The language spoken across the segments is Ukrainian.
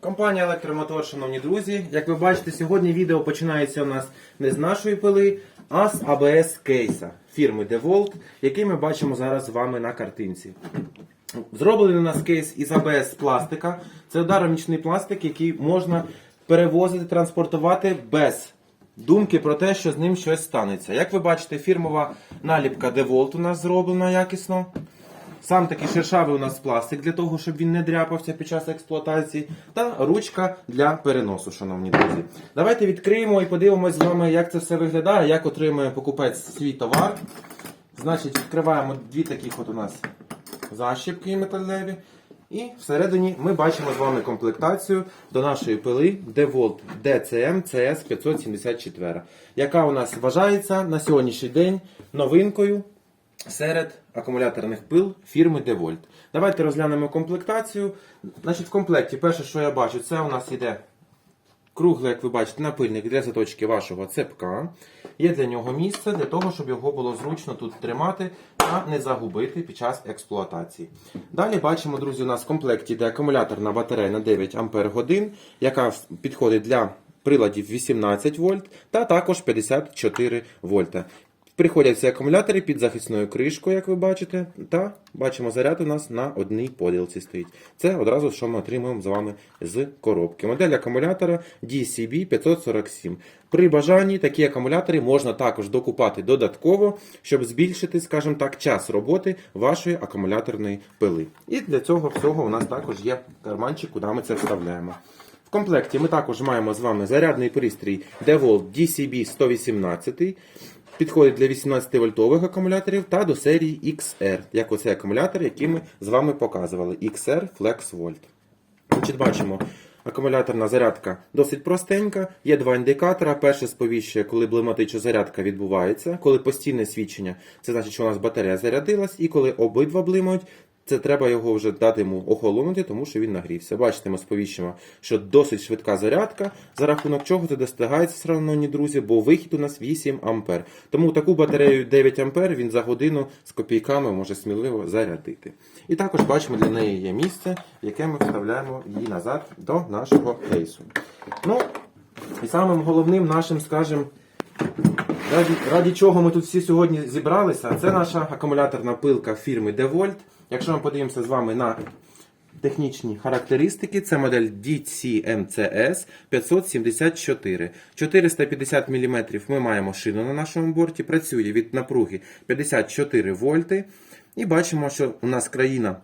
Компанія Електромотор, шановні друзі. Як ви бачите, сьогодні відео починається у нас не з нашої пили, а з ABS кейса фірми DeWalt, який ми бачимо зараз з вами на картинці. Зроблений у нас кейс із ABS пластика. Це ударонічний пластик, який можна перевозити, транспортувати без думки про те, що з ним щось станеться. Як ви бачите, фірмова наліпка DeWalt у нас зроблена якісно. Сам такий шершавий у нас пластик для того, щоб він не дряпався під час експлуатації. Та ручка для переносу, шановні друзі. Давайте відкриємо і подивимось з вами, як це все виглядає, як отримує покупець свій товар. Значить, відкриваємо дві таких от у нас защіпки металеві. І всередині ми бачимо з вами комплектацію до нашої пили DeWalt DCM CS 574, яка у нас вважається на сьогоднішній день новинкою серед акумуляторних пил фірми DeWalt. Давайте розглянемо комплектацію. Значить, в комплекті перше, що я бачу, це у нас іде круглий, як ви бачите, напильник для заточки вашого цепка. Є для нього місце для того, щоб його було зручно тут тримати та не загубити під час експлуатації. Далі бачимо, друзі, у нас в комплекті йде акумуляторна батарея на 9 Ах, яка підходить для приладів 18 вольт та також 54 вольта. Приходять ці акумулятори під захисною кришкою, як ви бачите, та бачимо, заряд у нас на одній поділці стоїть. Це одразу, що ми отримуємо з вами з коробки. Модель акумулятора DCB 547. При бажанні такі акумулятори можна також докупати додатково, щоб збільшити, скажімо так, час роботи вашої акумуляторної пили. І для цього всього у нас також є карманчик, куди ми це вставляємо. В комплекті ми також маємо з вами зарядний пристрій DeWalt DCB 118. Підходить для 18 вольтових акумуляторів та до серії XR, як оцей акумулятор, який ми з вами показували. XR Flex Volt. Значить, бачимо, акумуляторна зарядка досить простенька. Є два індикатора. Перше сповіщує, коли блиматича зарядка відбувається, коли постійне свідчення, це значить, що у нас батарея зарядилась, і коли обидва блимають, це треба його вже дати йому охолонути, тому що він нагрівся. Бачите, ми сповіщимо, що досить швидка зарядка, за рахунок чого це достигається, шановні друзі, бо вихід у нас 8 ампер. Тому таку батарею 9 ампер він за годину з копійками може сміливо зарядити. І також бачимо, для неї є місце, яке ми вставляємо її назад до нашого кейсу. Ну, і самим головним нашим, скажімо, Раді, раді чого ми тут всі сьогодні зібралися, це наша акумуляторна пилка фірми DeWalt. Якщо ми подивимося з вами на технічні характеристики, це модель DCMCS 574. 450 мм ми маємо шину на нашому борті, працює від напруги 54 вольти. І бачимо, що у нас країна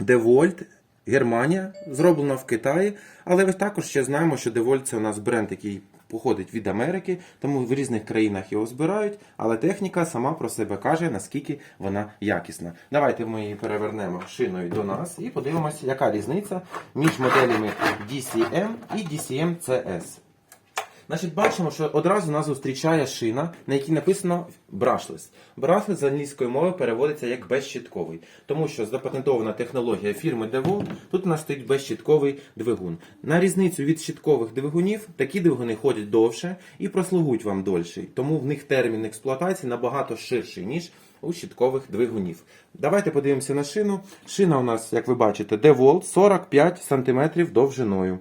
DeWalt, Германія, зроблена в Китаї, але ви також ще знаємо, що DeWalt це у нас бренд, який походить від Америки, тому в різних країнах його збирають, але техніка сама про себе каже, наскільки вона якісна. Давайте ми її перевернемо шиною до нас і подивимося, яка різниця між моделями DCM і DCM CS. Значить, бачимо, що одразу нас зустрічає шина, на якій написано brushless. Brushless з англійської мови переводиться як безщітковий, тому що запатентована технологія фірми DeWalt, тут у нас стоїть безщітковий двигун. На різницю від щіткових двигунів, такі двигуни ходять довше і прослугують вам дольше, тому в них термін експлуатації набагато ширший, ніж у щіткових двигунів. Давайте подивимося на шину. Шина у нас, як ви бачите, DeWalt 45 см довжиною.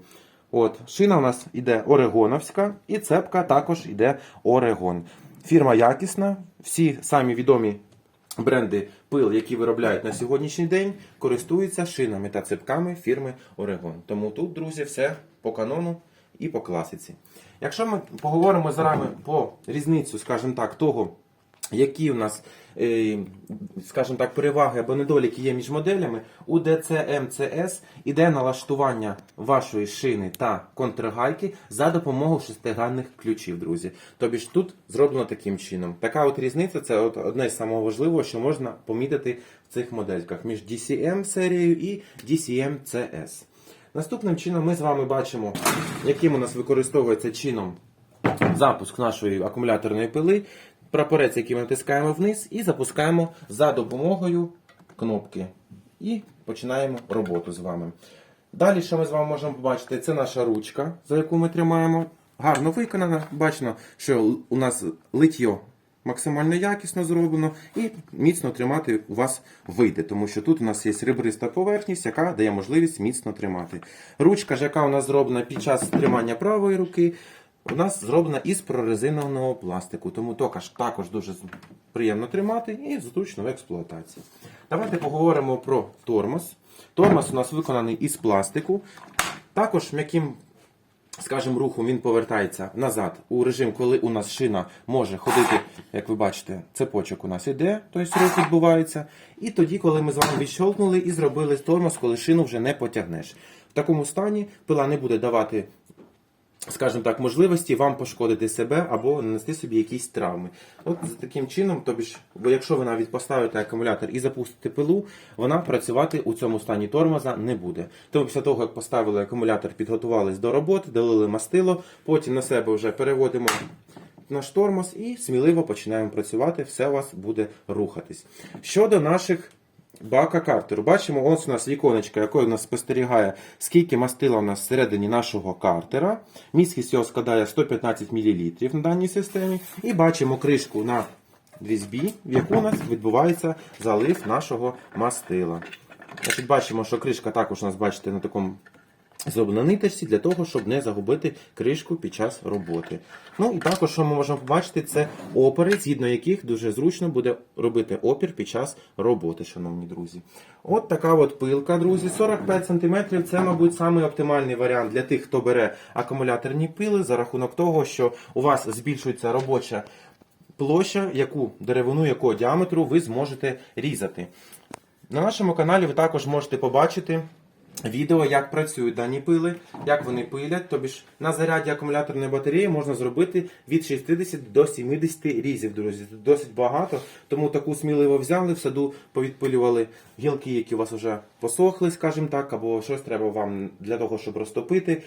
От, Шина у нас іде Орегоновська, і цепка також іде Орегон. Фірма якісна. Всі самі відомі бренди пил, які виробляють на сьогоднішній день, користуються шинами та цепками фірми Орегон. Тому тут, друзі, все по канону і по класиці. Якщо ми поговоримо з вами по різницю, скажімо так, того, які у нас, е, скажімо так, переваги або недоліки є між моделями, у DCM-CS іде налаштування вашої шини та контргайки за допомогою шестигранних ключів, друзі. Тобі ж тут зроблено таким чином. Така от різниця це от одне з самого важливого, що можна помітити в цих модельках між DCM серією і DCM-CS. Наступним чином ми з вами бачимо, яким у нас використовується чином запуск нашої акумуляторної пили прапорець, який ми натискаємо вниз, і запускаємо за допомогою кнопки. І починаємо роботу з вами. Далі, що ми з вами можемо побачити, це наша ручка, за яку ми тримаємо. Гарно виконана. Бачимо, що у нас лиття максимально якісно зроблено і міцно тримати у вас вийде, тому що тут у нас є ребриста поверхність, яка дає можливість міцно тримати. Ручка ж, яка у нас зроблена під час тримання правої руки, у нас зроблена із прорезинованого пластику, тому також, також дуже приємно тримати і зручно в експлуатації. Давайте поговоримо про тормоз. Тормоз у нас виконаний із пластику. Також м'яким скажімо, рухом він повертається назад у режим, коли у нас шина може ходити, як ви бачите, цепочок у нас іде, тобто рух відбувається. І тоді, коли ми з вами відщолкнули і зробили тормоз, коли шину вже не потягнеш. В такому стані пила не буде давати. Скажімо так, можливості вам пошкодити себе або нанести собі якісь травми. От таким чином, тобі ж, бо якщо ви навіть поставите акумулятор і запустите пилу, вона працювати у цьому стані тормоза не буде. Тому після того, як поставили акумулятор, підготувались до роботи, долили мастило, потім на себе вже переводимо наш тормоз і сміливо починаємо працювати, все у вас буде рухатись. Щодо наших бака картеру, бачимо, ось у нас віконечко, якою нас спостерігає, скільки мастила у нас всередині нашого картера. Міськість його складає 115 мл на даній системі. І бачимо кришку на різьбі, в яку у нас відбувається залив нашого мастила. Значить, бачимо, що кришка також у нас, бачите, на такому зроблена ниточці для того, щоб не загубити кришку під час роботи. Ну і також, що ми можемо побачити, це опори, згідно яких дуже зручно буде робити опір під час роботи, шановні друзі. От така от пилка, друзі, 45 см це, мабуть, самий оптимальний варіант для тих, хто бере акумуляторні пили за рахунок того, що у вас збільшується робоча площа, яку деревину якого діаметру ви зможете різати. На нашому каналі ви також можете побачити відео, як працюють дані пили, як вони пилять. Тобі ж на заряді акумуляторної батареї можна зробити від 60 до 70 різів, друзі. Досить багато, тому таку сміливо взяли, в саду повідпилювали гілки, які у вас вже посохли, скажімо так, або щось треба вам для того, щоб розтопити,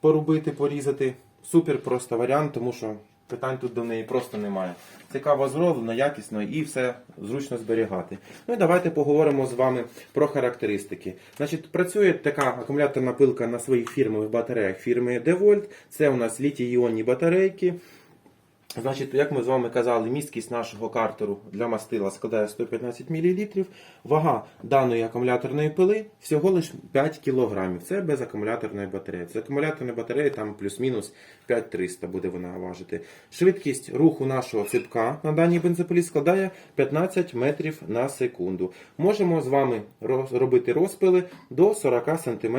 порубити, порізати. Супер просто варіант, тому що питань тут до неї просто немає. Цікаво зроблено, якісно і все зручно зберігати. Ну і давайте поговоримо з вами про характеристики. Значить, працює така акумуляторна пилка на своїх фірмових батареях фірми DeWalt. Це у нас літій-іонні батарейки. Значить, як ми з вами казали, місткість нашого картеру для мастила складає 115 мл. Вага даної акумуляторної пили всього лише 5 кг. Це без акумуляторної батареї. З акумуляторної батареї там плюс-мінус 5300 буде вона важити. Швидкість руху нашого ципка на даній бензопилі складає 15 метрів на секунду. Можемо з вами робити розпили до 40 см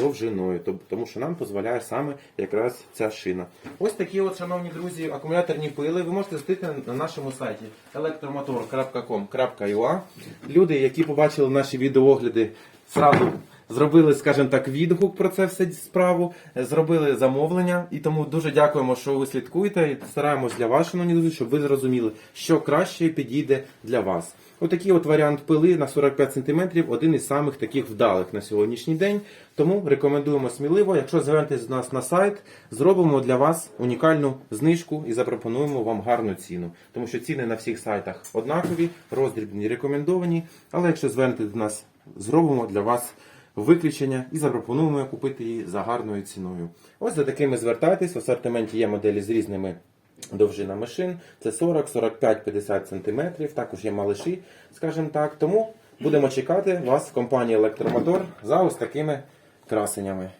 довжиною, тому що нам дозволяє саме якраз ця шина. Ось такі от, шановні друзі, акумуляторні пили ви можете зустріти на нашому сайті електромотор.com.ua. Люди, які побачили наші відеоогляди, зразу зробили, скажімо так, відгук про це все справу, е, зробили замовлення, і тому дуже дякуємо, що ви слідкуєте і стараємось для вас, шановні друзі, щоб ви зрозуміли, що краще підійде для вас. Отакий от варіант пили на 45 см, один із самих таких вдалих на сьогоднішній день. Тому рекомендуємо сміливо. Якщо звернетесь до нас на сайт, зробимо для вас унікальну знижку і запропонуємо вам гарну ціну. Тому що ціни на всіх сайтах однакові, роздрібні, рекомендовані. Але якщо звернетесь до нас, зробимо для вас виключення і запропонуємо купити її за гарною ціною. Ось за такими звертайтесь. В асортименті є моделі з різними довжинами шин. Це 40, 45, 50 см. Також є малиші, скажімо так. Тому будемо чекати вас в компанії Електромотор за ось такими красеннями,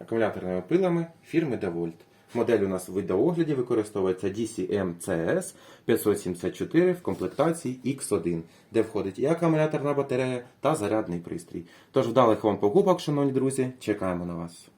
акумуляторними пилами фірми DeWalt. Модель у нас в відеоогляді використовується DCM-CS 574 в комплектації X1, де входить і акумуляторна батарея та зарядний пристрій. Тож вдалих вам покупок, шановні друзі, чекаємо на вас.